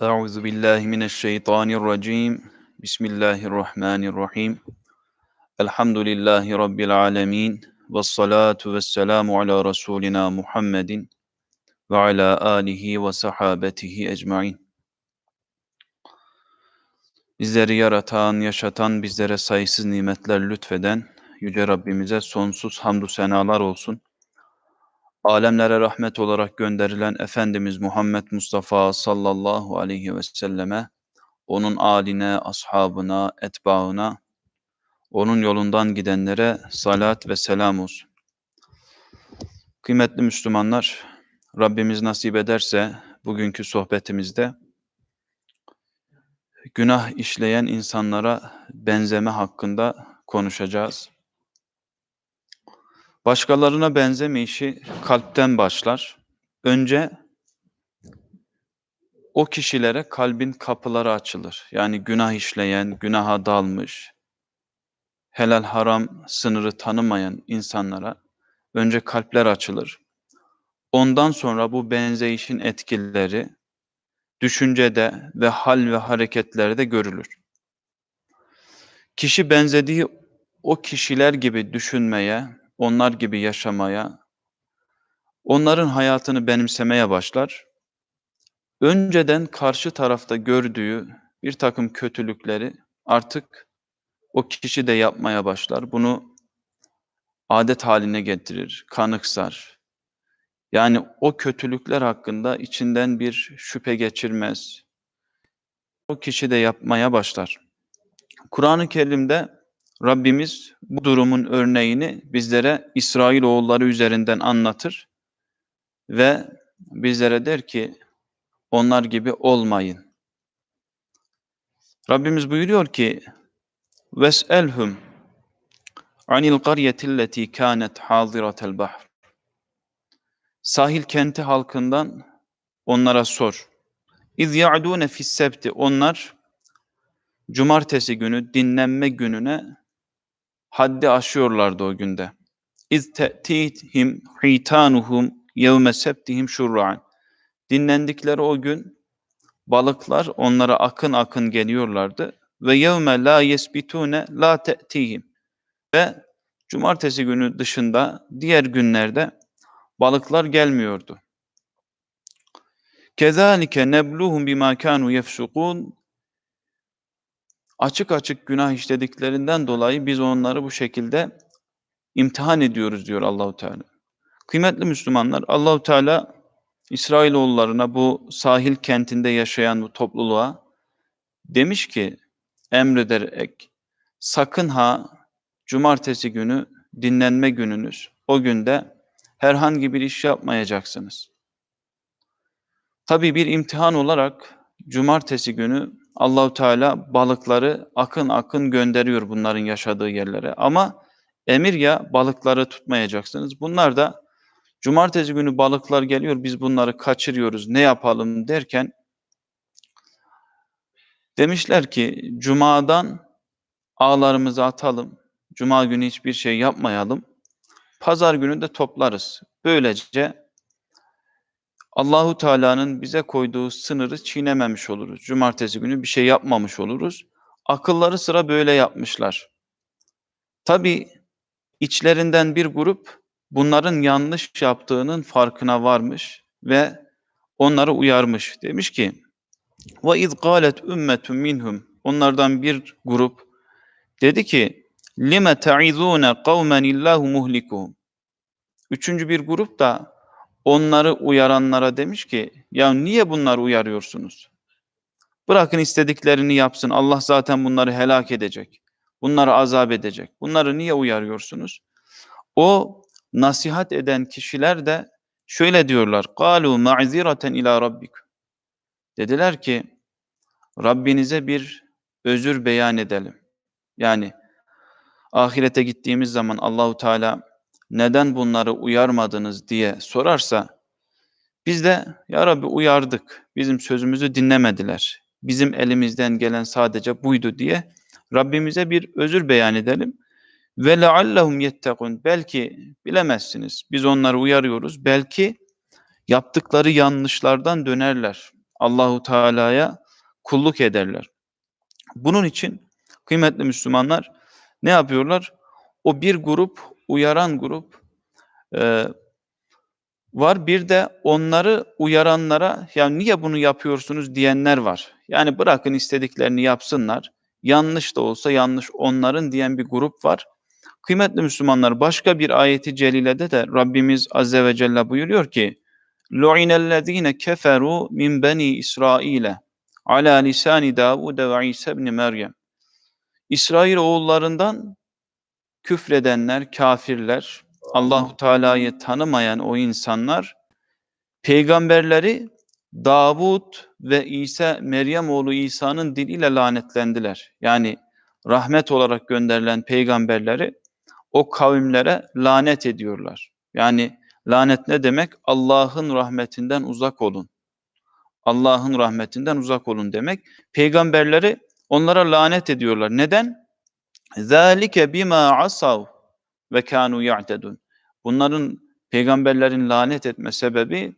Euzu billahi mineşşeytanirracim. Bismillahirrahmanirrahim. Elhamdülillahi rabbil alamin. Ves salatu vesselamu ala rasulina Muhammedin ve ala alihi ve sahabetihi ecmaîn. Bizleri yaratan, yaşatan, bizlere sayısız nimetler lütfeden yüce Rabbimize sonsuz hamdü senalar olsun. Alemlere rahmet olarak gönderilen Efendimiz Muhammed Mustafa sallallahu aleyhi ve selleme, onun aline, ashabına, etbaına, onun yolundan gidenlere salat ve selam olsun. Kıymetli Müslümanlar, Rabbimiz nasip ederse bugünkü sohbetimizde günah işleyen insanlara benzeme hakkında konuşacağız. Başkalarına benzeme işi kalpten başlar. Önce o kişilere kalbin kapıları açılır. Yani günah işleyen, günaha dalmış, helal haram sınırı tanımayan insanlara önce kalpler açılır. Ondan sonra bu benzeyişin etkileri düşüncede ve hal ve hareketlerde görülür. Kişi benzediği o kişiler gibi düşünmeye, onlar gibi yaşamaya, onların hayatını benimsemeye başlar. Önceden karşı tarafta gördüğü bir takım kötülükleri artık o kişi de yapmaya başlar. Bunu adet haline getirir, kanıksar. Yani o kötülükler hakkında içinden bir şüphe geçirmez. O kişi de yapmaya başlar. Kur'an-ı Kerim'de Rabbimiz bu durumun örneğini bizlere İsrail oğulları üzerinden anlatır ve bizlere der ki onlar gibi olmayın. Rabbimiz buyuruyor ki veselhum anil qaryatilleti kanet haziratel bahr sahil kenti halkından onlara sor. İz ya'dune fissebti onlar cumartesi günü dinlenme gününe haddi aşıyorlardı o günde. İz te'tihim hitanuhum yevme sebtihim şurra'an. Dinlendikleri o gün balıklar onlara akın akın geliyorlardı. Ve yevme la yesbitune la te'tihim. Ve cumartesi günü dışında diğer günlerde balıklar gelmiyordu. Kezalike nebluhum bima kanu yefsukun. Açık açık günah işlediklerinden dolayı biz onları bu şekilde imtihan ediyoruz diyor Allahu Teala. Kıymetli Müslümanlar, Allahu Teala İsrailoğullarına bu sahil kentinde yaşayan bu topluluğa demiş ki emrederek sakın ha cumartesi günü dinlenme gününüz. O günde herhangi bir iş yapmayacaksınız. Tabii bir imtihan olarak cumartesi günü Allahu Teala balıkları akın akın gönderiyor bunların yaşadığı yerlere. Ama emir ya balıkları tutmayacaksınız. Bunlar da cumartesi günü balıklar geliyor biz bunları kaçırıyoruz ne yapalım derken demişler ki cumadan ağlarımızı atalım. Cuma günü hiçbir şey yapmayalım. Pazar günü de toplarız. Böylece Allahu Teala'nın bize koyduğu sınırı çiğnememiş oluruz. Cumartesi günü bir şey yapmamış oluruz. Akılları sıra böyle yapmışlar. Tabi içlerinden bir grup bunların yanlış yaptığının farkına varmış ve onları uyarmış. Demiş ki: "Ve iz qalet ummetun minhum" Onlardan bir grup dedi ki: "Lime ta'izune kavmen illahu muhlikuhum." Üçüncü bir grup da onları uyaranlara demiş ki ya niye bunları uyarıyorsunuz? Bırakın istediklerini yapsın. Allah zaten bunları helak edecek. Bunları azap edecek. Bunları niye uyarıyorsunuz? O nasihat eden kişiler de şöyle diyorlar. Kalu ma'ziraten ila rabbik. Dediler ki Rabbinize bir özür beyan edelim. Yani ahirete gittiğimiz zaman Allahu Teala neden bunları uyarmadınız diye sorarsa biz de ya Rabbi uyardık. Bizim sözümüzü dinlemediler. Bizim elimizden gelen sadece buydu diye Rabbimize bir özür beyan edelim. Ve leallehum yettekun. Belki bilemezsiniz. Biz onları uyarıyoruz. Belki yaptıkları yanlışlardan dönerler. Allahu Teala'ya kulluk ederler. Bunun için kıymetli Müslümanlar ne yapıyorlar? O bir grup, uyaran grup e, var. Bir de onları uyaranlara ya niye bunu yapıyorsunuz diyenler var. Yani bırakın istediklerini yapsınlar. Yanlış da olsa yanlış onların diyen bir grup var. Kıymetli Müslümanlar başka bir ayeti celilede de Rabbimiz Azze ve Celle buyuruyor ki لُعِنَ الَّذ۪ينَ كَفَرُوا مِنْ بَن۪ي İsrail'e ala lisani Davud ve İsa ibn Meryem. İsrail oğullarından küfredenler, kafirler, Allahu Teala'yı tanımayan o insanlar peygamberleri Davud ve İsa Meryem oğlu İsa'nın diliyle lanetlendiler. Yani rahmet olarak gönderilen peygamberleri o kavimlere lanet ediyorlar. Yani lanet ne demek? Allah'ın rahmetinden uzak olun. Allah'ın rahmetinden uzak olun demek. Peygamberleri onlara lanet ediyorlar. Neden? Zalike bima asav ve kanu ya'tedun. Bunların peygamberlerin lanet etme sebebi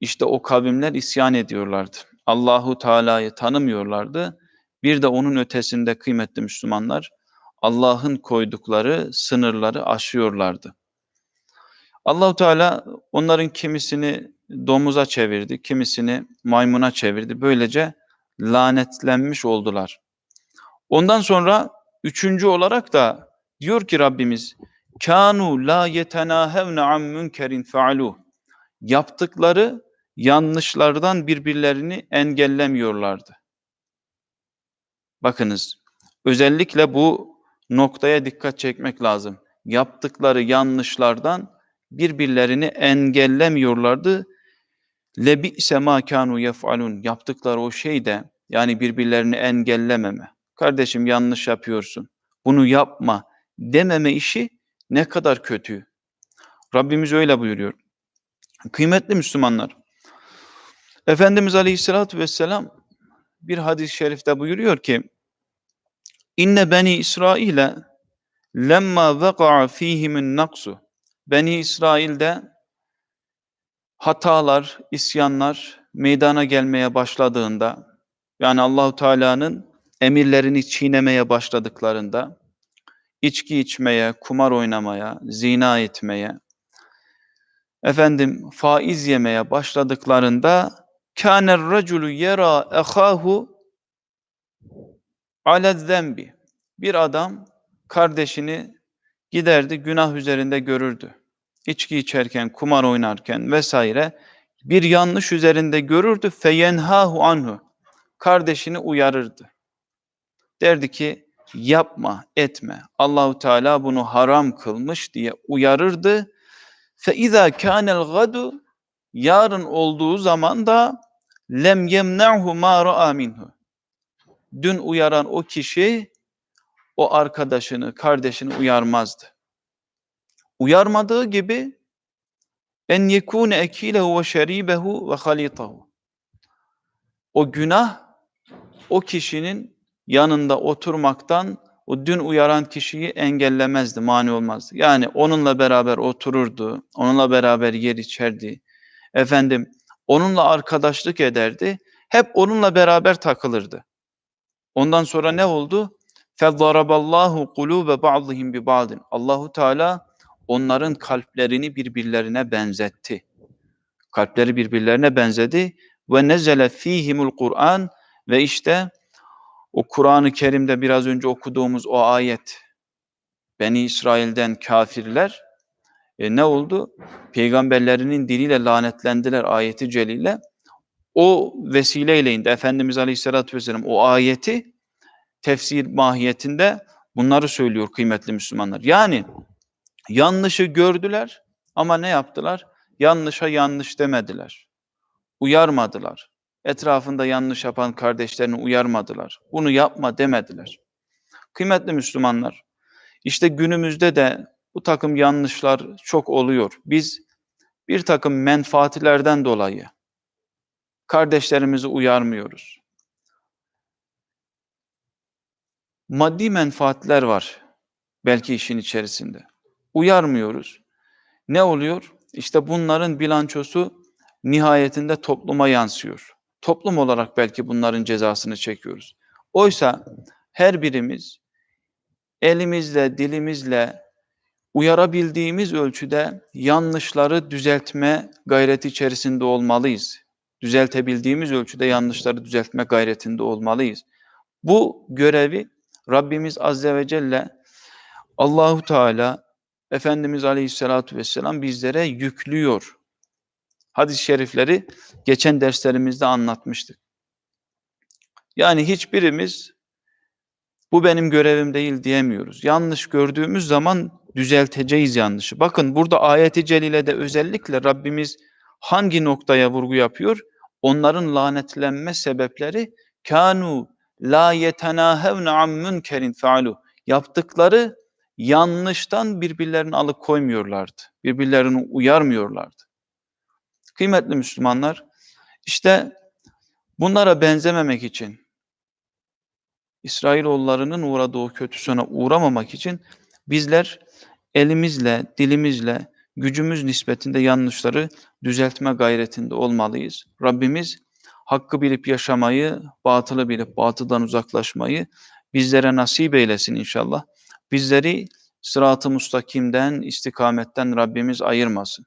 işte o kavimler isyan ediyorlardı. Allahu Teala'yı tanımıyorlardı. Bir de onun ötesinde kıymetli Müslümanlar Allah'ın koydukları sınırları aşıyorlardı. Allahu Teala onların kimisini domuza çevirdi, kimisini maymuna çevirdi. Böylece lanetlenmiş oldular. Ondan sonra üçüncü olarak da diyor ki Rabbimiz kanu la yetenahevne an münkerin faalu yaptıkları yanlışlardan birbirlerini engellemiyorlardı. Bakınız özellikle bu noktaya dikkat çekmek lazım. Yaptıkları yanlışlardan birbirlerini engellemiyorlardı. Lebi'se ma kanu yef'alun. Yaptıkları o şey de yani birbirlerini engellememe. Kardeşim yanlış yapıyorsun. Bunu yapma dememe işi ne kadar kötü. Rabbimiz öyle buyuruyor. Kıymetli Müslümanlar. Efendimiz Aleyhisselatü Vesselam bir hadis-i şerifte buyuruyor ki İnne beni İsrail'e lemma veka'a fihimin naksu Beni İsrail'de hatalar, isyanlar meydana gelmeye başladığında yani Allahu Teala'nın emirlerini çiğnemeye başladıklarında içki içmeye, kumar oynamaya, zina etmeye, efendim faiz yemeye başladıklarında kâner raculu yera ehahu ale zembi. Bir adam kardeşini giderdi günah üzerinde görürdü. İçki içerken, kumar oynarken vesaire bir yanlış üzerinde görürdü. Feyenhahu anhu. Kardeşini uyarırdı. Derdi ki yapma, etme. Allahu Teala bunu haram kılmış diye uyarırdı. Fe iza kanel gadu yarın olduğu zaman da lem yemna'hu ma ra'a minhu. Dün uyaran o kişi o arkadaşını, kardeşini uyarmazdı. Uyarmadığı gibi en yekune ekilehu ve şeribehu ve halitahu. O günah o kişinin yanında oturmaktan o dün uyaran kişiyi engellemezdi, mani olmazdı. Yani onunla beraber otururdu, onunla beraber yer içerdi. Efendim onunla arkadaşlık ederdi. Hep onunla beraber takılırdı. Ondan sonra ne oldu? Fezaraballahu kulube ba'dihim bi ba'din. Allahu Teala onların kalplerini birbirlerine benzetti. Kalpleri birbirlerine benzedi ve nezele fihimul Kur'an ve işte o Kur'an-ı Kerim'de biraz önce okuduğumuz o ayet Beni İsrail'den kafirler e, ne oldu? Peygamberlerinin diliyle lanetlendiler ayeti celile. O vesileyle indi. Efendimiz Aleyhisselatü Vesselam o ayeti tefsir mahiyetinde bunları söylüyor kıymetli Müslümanlar. Yani yanlışı gördüler ama ne yaptılar? Yanlışa yanlış demediler. Uyarmadılar. Etrafında yanlış yapan kardeşlerini uyarmadılar. Bunu yapma demediler. Kıymetli Müslümanlar, işte günümüzde de bu takım yanlışlar çok oluyor. Biz bir takım menfaatlerden dolayı kardeşlerimizi uyarmıyoruz. Maddi menfaatler var belki işin içerisinde. Uyarmıyoruz. Ne oluyor? İşte bunların bilançosu nihayetinde topluma yansıyor. Toplum olarak belki bunların cezasını çekiyoruz. Oysa her birimiz elimizle, dilimizle uyarabildiğimiz ölçüde yanlışları düzeltme gayreti içerisinde olmalıyız. Düzeltebildiğimiz ölçüde yanlışları düzeltme gayretinde olmalıyız. Bu görevi Rabbimiz Azze ve Celle Allahu Teala Efendimiz Aleyhisselatü Vesselam bizlere yüklüyor. Hadis-i şerifleri geçen derslerimizde anlatmıştık. Yani hiçbirimiz bu benim görevim değil diyemiyoruz. Yanlış gördüğümüz zaman düzelteceğiz yanlışı. Bakın burada ayeti celilede özellikle Rabbimiz hangi noktaya vurgu yapıyor? Onların lanetlenme sebepleri kanu la yetenahevne am münkerin faalu. Yaptıkları yanlıştan birbirlerini alıkoymuyorlardı. Birbirlerini uyarmıyorlardı. Kıymetli Müslümanlar, işte bunlara benzememek için, İsrailoğullarının uğradığı o kötü sona uğramamak için bizler elimizle, dilimizle, gücümüz nispetinde yanlışları düzeltme gayretinde olmalıyız. Rabbimiz hakkı bilip yaşamayı, batılı bilip batıldan uzaklaşmayı bizlere nasip eylesin inşallah. Bizleri sırat-ı mustakimden, istikametten Rabbimiz ayırmasın.